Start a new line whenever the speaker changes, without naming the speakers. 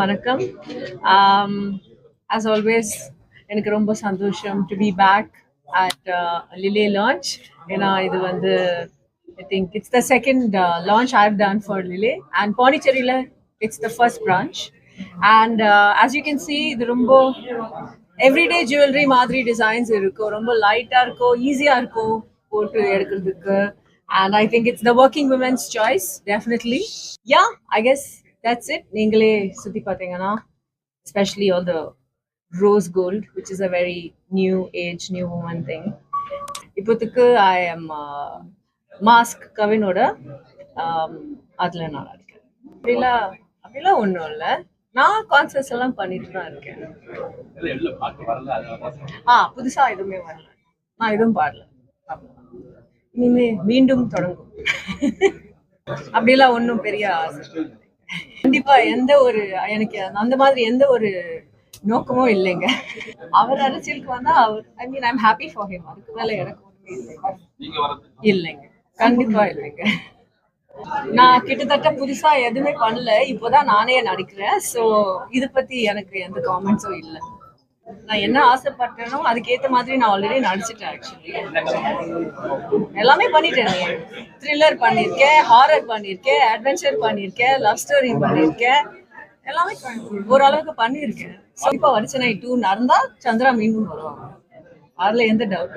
வணக்கம். As always எனக்கு ரொம்ப சந்தோஷம் to be back at Lile launch ஏன்னா இது வந்து I think it's the second launch I have done for Lile and பாண்டிச்சேரியில் it's the first branch and as you can see இது ரொம்ப எவ்ரிடே ஜுவல்லரி மாதிரி டிசைன்ஸ் இருக்கும். ரொம்ப லைட்டாக இருக்கும் ஈஸியாக இருக்கும் போட்டு எடுக்கிறதுக்கு. And I think it's the working women's choice definitely yeah I guess that's it நீங்களே சுற்றி பார்த்தீங்கன்னா especially all the rose gold, which is a very new age, new woman thing. இப்போத்துக்கு ஐ எம் மாஸ்க் கவினோட um, அதுல நான் இருக்கேன். அப்படிலாம் அப்படிலாம் ஒன்றும் இல்லை. நான் கான்சர்ட்ஸ் எல்லாம் பண்ணிட்டு தான் இருக்கேன். ஆ புதுசா எதுவுமே வரல. நான் எதுவும் பாடல. இனிமே மீண்டும் தொடங்கும். அப்படிலாம் ஒன்றும் பெரிய ஆசை. கண்டிப்பா எந்த ஒரு எனக்கு அந்த மாதிரி எந்த ஒரு நோக்கமும் இல்லைங்க. அவர் அரசியலுக்கு வந்தா அவர் I mean I'm happy for him அதுக்கு மேல எனக்கு ஒன்றுமே இல்லைங்க. இல்லைங்க. கண்டிப்பா இல்லைங்க. நான் கிட்டத்தட்ட புதுசா எதுவுமே பண்ணல. இப்போதான் நானே நடிக்கிறேன். ஸோ இத பத்தி எனக்கு எந்த காமெண்ட்ஸும் இல்லை. நான் என்ன ஆசைப்பட்டேனோ அதுக்கேத்த மாதிரி நான் ஆல்ரெடி நடிச்சிட்டேன் ஆக்சுவலி எல்லாமே பண்ணிட்டேன் த்ரில்லர் பண்ணியிருக்கேன் ஹாரர் பண்ணியிருக்கேன் அட்வென்ச்சர் பண்ணியிருக்கேன் லவ் ஸ்டோரி பண்ணியிருக்கேன். எல்லாமே ஓரளவுக்கு பண்ணியிருக்கேன். ஸோ இப்போ வரிசனை டூ நடந்தா சந்திரா மீண்டும் வருவாங்க. அதுல எந்த டவுட்